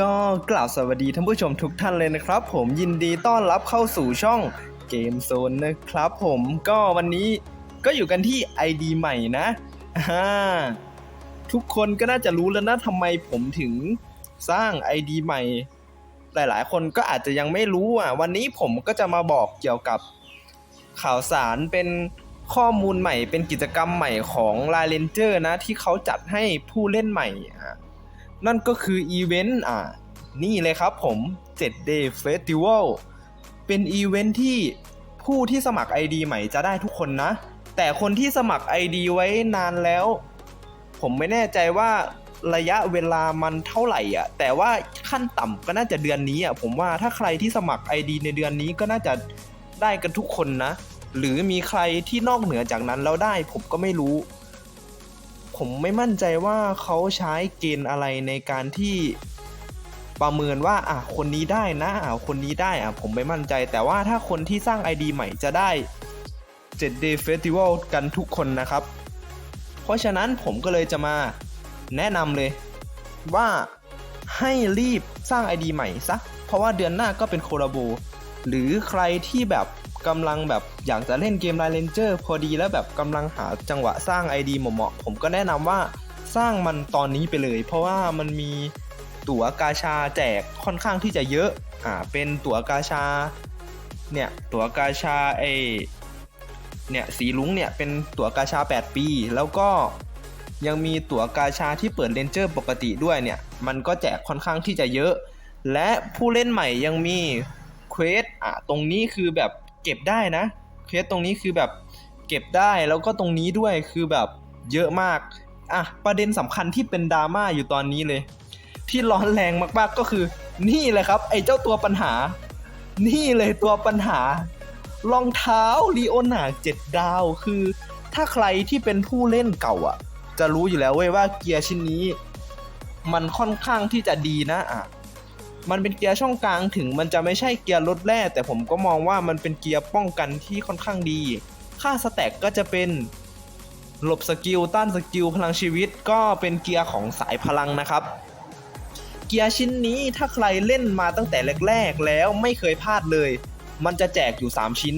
ก็กล่าวสวัสดีท่านผู้ชมทุกท่านเลยนะครับ ผมยินดีต้อนรับเข้าสู่ช่องเกมโซนนะครับ ผมก็วันนี้ก็อยู่กันที่ ID ใหม่นะอ่าทุกคนก็น่าจะรู้แล้วนะทำไมผมถึงสร้าง ID ใหม่ หลายๆ คนก็อาจจะยังไม่รู้อะ วันนี้ผมก็จะมาบอกเกี่ยวกับข่าวสารเป็นข้อมูลใหม่เป็นกิจกรรมใหม่ของ l า l นเจอร์นะ ที่เขาจัดให้ผู้เล่นใหม่อะ นั่นก็คืออีเวนต์อ่านี่เลยครับผม 7 Day Festival เป็นอีเวนต์ที่ผู้ที่สมัคร ID ใหม่จะได้ทุกคนนะ แต่คนที่สมัคร ID ไว้นานแล้ว ผมไม่แน่ใจว่าระยะเวลามันเท่าไหร่อะ แต่ว่าขั้นต่ำก็น่าจะเดือนนี้อะ ผมว่าถ้าใครที่สมัคร ID ในเดือนนี้ก็น่าจะได้กันทุกคนนะ หรือมีใครที่นอกเหนือจากนั้นแล้วได้ผมก็ไม่รู้ ผมไม่มั่นใจว่าเขาใช้เกณฑ์อะไรในการที่ประเมินว่าอะคนนี้ได้นะอะคนนี้ได้อะผมไม่มั่นใจ แต่ว่าถ้าคนที่สร้าง ID ใหม่จะได้7 Day Festival กันทุกคนนะครับ เพราะฉะนั้นผมก็เลยจะมาแนะนำเลยว่าให้รีบสร้าง ID ใหม่ซะ เพราะว่าเดือนหน้าก็เป็นโคลาโบ หรือใครที่แบบ กำลังแบบอยากจะเล่นเกม r ายเลนเจอร์พอดีแล้วแบบกำลังหาจังหวะสร้าง ID เหมาะๆผมก็แนะนำว่าสร้างมันตอนนี้ไปเลย เพราะว่ามันมีตั๋วกาชาแจกค่อนข้างที่จะเยอะอ่าเป็นตั๋วกาชาเนี่ยตั๋วกาชาไอเนี่ยสีลุงเนี่ยเป็นตั๋วกาชา 8 ปี แล้วก็ยังมีตั๋วกาชาที่เปิดเลนเจอร์ปกติด้วยเนี่ยมันก็แจกค่อนข้างที่จะเยอะ และผู้เล่นใหม่ยังมีเควสอะตรงนี้คือแบบ เก็บได้นะเคสตรงนี้คือแบบเก็บได้แล้วก็ตรงนี้ด้วยคือแบบเยอะมากอะประเด็นสำคัญที่เป็นดราม่าอยู่ตอนนี้เลย ที่ร้อนแรงมากๆก็คือ นี่เลยครับ ไอ้เจ้าตัวปัญหา นี่เลยตัวปัญหารองเท้าลีโอนาเจ็ดดาวคือ ถ้าใครที่เป็นผู้เล่นเก่าอะ จะรู้อยู่แล้วเว้ยว่าเกียร์ชิ้นนี้ มันค่อนข้างที่จะดีนะอะ มันเป็นเกียร์ช่องกลางถึงมันจะไม่ใช่เกียร์รถแร่แต่ผมก็มองว่ามันเป็นเกียร์ป้องกันที่ค่อนข้างดี ค่าสแต็กก็จะเป็นหลบสกิลต้านสกิลพลังชีวิตก็เป็นเกียร์ของสายพลังนะครับ เกียร์ชิ้นนี้ถ้าใครเล่นมาตั้งแต่แรกๆ แล้วไม่เคยพลาดเลย มันจะแจกอยู่ 3 ชิ้น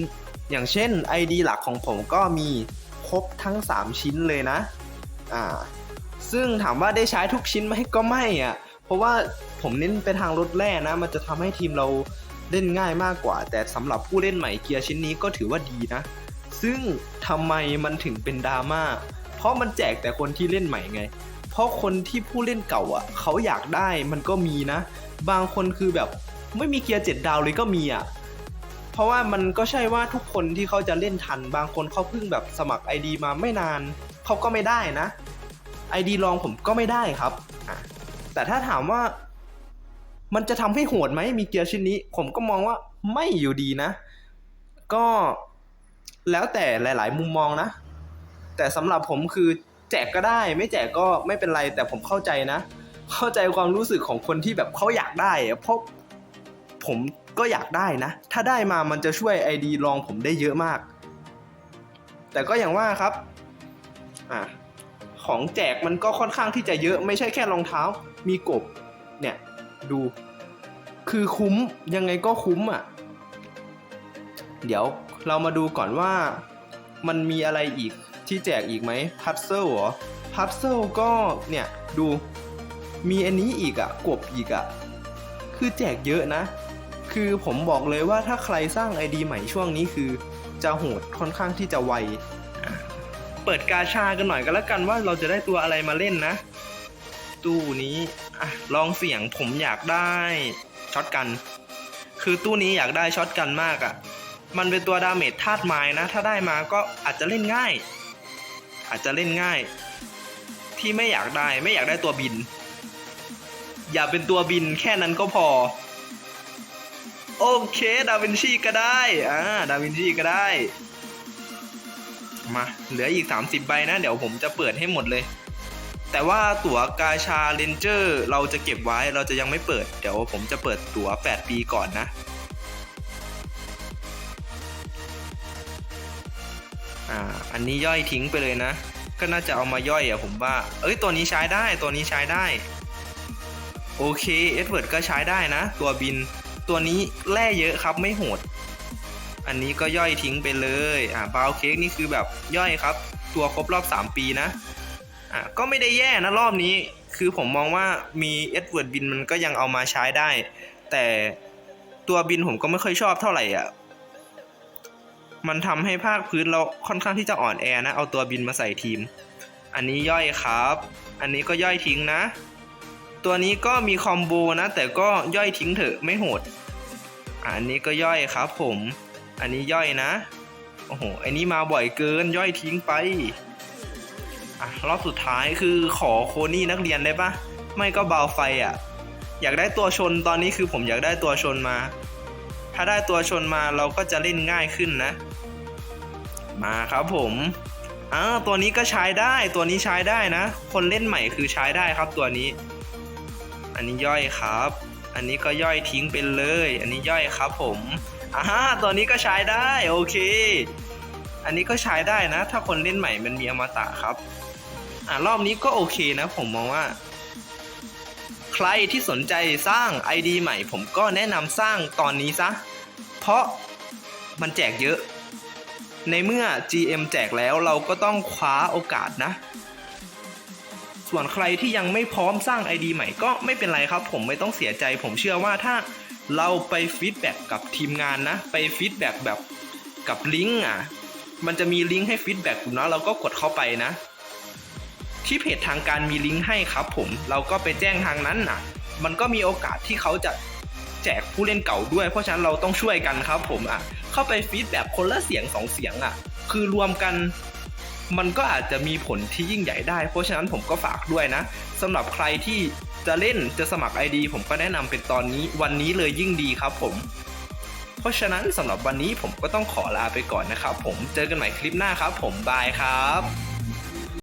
อย่างเช่น ID หลักของผมก็มีครบทั้ง 3 ชิ้นเลยนะอ่าซึ่งถามว่าได้ใช้ทุกชิ้นไหมก็ไม่อะเพราะว่าผมเน้นไปทางรถแร่นะ มันจะทำให้ทีมเราเล่นง่ายมากกว่า แต่สำหรับผู้เล่นใหม่เกียร์ชิ้นนี้ก็ถือว่าดีนะ ซึ่งทำไมมันถึงเป็นดราม่า เพราะมันแจกแต่คนที่เล่นใหม่ไง เพราะคนที่ผู้เล่นเก่าอะเขาอยากได้มันก็มีนะ บางคนคือแบบไม่มีเกียร์เจ็ดดาวเลยก็มีอะ เพราะว่ามันก็ใช่ว่าทุกคนที่เขาจะเล่นทัน บางคนเขาเพิ่งแบบสมัคร ID มาไม่นานเขาก็ไม่ได้นะ ID ลองผมก็ไม่ได้ครับ แต่ถ้าถามว่า มันจะทำให้โหดไหมมีเกียร์ชิ้นนี้ ผมก็มองว่าไม่อยู่ดีนะ ก็แล้วแต่หลาย ๆ มุมมองนะ แต่สำหรับผมคือแจกก็ได้ ไม่แจกก็ไม่เป็นไร แต่ผมเข้าใจนะ เข้าใจความรู้สึกของคนที่แบบเขาอยากได้เพราะผมก็อยากได้นะ ถ้าได้มามันจะช่วย ID ลองผมได้เยอะมาก แต่ก็อย่างว่าครับอะของแจกมันก็ค่อนข้างที่จะเยอะไม่ใช่แค่รองเท้า มีกบเนี่ย ดู คือคุ้มยังไงก็คุ้มอะ เดี๋ยวเรามาดูก่อนว่ามันมีอะไรอีกที่แจกอีกไหมพัซเซิลเหรอพัซเซิลก็เนี่ย ดูมีอันนี้อีกอะกบอีกอะคือแจกเยอะนะ คือผมบอกเลยว่าถ้าใครสร้าง ID ใหม่ช่วงนี้คือ จะโหดค่อนข้างที่จะไว เปิดกาชากันหน่อยก็แล้วกันว่าเราจะได้ตัวอะไรมาเล่นนะ ตู้นี้ อะลองเสียงผมอยากได้ช็อตกัน คือตู้นี้อยากได้ช็อตกันมากอะ่ะ มันเป็นตัวดาเมจธาตุไม้นะ ถ้าได้มาก็อาจจะเล่นง่าย อาจจะเล่นง่าย ที่ไม่อยากได้ไม่อยากได้ตัวบิน อย่าเป็นตัวบินแค่นั้นก็พอ โอเค ดาวินชีก็ได้อ่าดาวินชีก็ได้ มา เหลืออีก 30 ใบนะ เดี๋ยวผมจะเปิดให้หมดเลย แต่ว่าตั๋วกาชาเลนเจอร์เราจะเก็บไว้เราจะยังไม่เปิด เดี๋ยวผมจะเปิดตั๋ว 8 ปีก่อนนะอ่าอันนี้ย่อยทิ้งไปเลยนะ ก็น่าจะเอามาย่อยอะผมว่า เอ้ยตัวนี้ใช้ได้ตัวนี้ใช้ได้ โอเคเอ็ดเวิร์ดก็ใช้ได้นะ ตัวบินตัวนี้แร่เยอะครับไม่โหด อันนี้ก็ย่อยทิ้งไปเลยอ่าบาวเค้กนี่คือแบบย่อยครับ ตัวครบรอบ 3 ปีนะ อ่าก็ไม่ได้แย่นะรอบนี้ คือผมมองว่ามีเอ็ดเวิร์ดบินมันก็ยังเอามาใช้ได้ แต่ตัวบินผมก็ไม่ค่อยชอบเท่าไหร่อะ มันทำให้ภาคพื้นเราค่อนข้างที่จะอ่อนแอนะ เอาตัวบินมาใส่ทีม อันนี้ย่อยครับ อันนี้ก็ย่อยทิ้งนะ ตัวนี้ก็มีคอมโบนะ แต่ก็ย่อยทิ้งเถอะไม่โหด อันนี้ก็ย่อยครับผม อันนี้ย่อยนะ โอ้โห อันนี้มาบ่อยเกินย่อยทิ้งไป อะรอบสุดท้ายคือขอโคนี่นักเรียนได้ปะไม่ก็เบาไฟอะ อยากได้ตัวชนตอนนี้คือผมอยากได้ตัวชนมา ถ้าได้ตัวชนมาเราก็จะเล่นง่ายขึ้นนะ มาครับผมอ้าวตัวนี้ก็ใช้ได้ตัวนี้ใช้ได้นะ คนเล่นใหม่คือใช้ได้ครับตัวนี้ อันนี้ย่อยครับ อันนี้ก็ย่อยทิ้งไปเลย อันนี้ย่อยครับผมอ่าตัวนี้ก็ใช้ได้โอเค อันนี้ก็ใช้ได้นะ ถ้าคนเล่นใหม่มันมีอมตะครับ อ่ารอบนี้ก็โอเคนะ ผมมองว่า ใครที่สนใจสร้าง ID ใหม่ ผมก็แนะนำสร้างตอนนี้ซะ เพราะมันแจกเยอะ ในเมื่อ GM แจกแล้วเราก็ต้องคว้าโอกาสนะ ส่วนใครที่ยังไม่พร้อมสร้าง ID ใหม่ก็ไม่เป็นไรครับ ผมไม่ต้องเสียใจ ผมเชื่อว่าถ้าเราไปฟีดแบ็กกับทีมงานนะ ไปฟีดแบ็กแบบกับลิงก์อะ มันจะมีลิงก์ให้ฟีดแบ็กอยู่นะ เราก็กดเข้าไปนะ ที่เพจทางการมีลิงก์ให้ครับผมเราก็ไปแจ้งทางนั้นนะมันก็มีโอกาสที่เขาจะแจกผู้เล่นเก่าด้วย เพราะฉะนั้นเราต้องช่วยกันครับผมอะเข้าไปฟีดแบ็กคนละเสียงสองเสียงอะคือรวมกันมันก็อาจจะมีผลที่ยิ่งใหญ่ได้ เพราะฉะนั้นผมก็ฝากด้วยนะสำหรับใครที่จะเล่นจะสมัคร ID ผมก็แนะนำเป็นตอนนี้วันนี้เลยยิ่งดีครับผม เพราะฉะนั้นสำหรับวันนี้ผมก็ต้องขอลาไปก่อนนะครับผมเจอกันใหม่คลิปหน้าครับผมบายครับ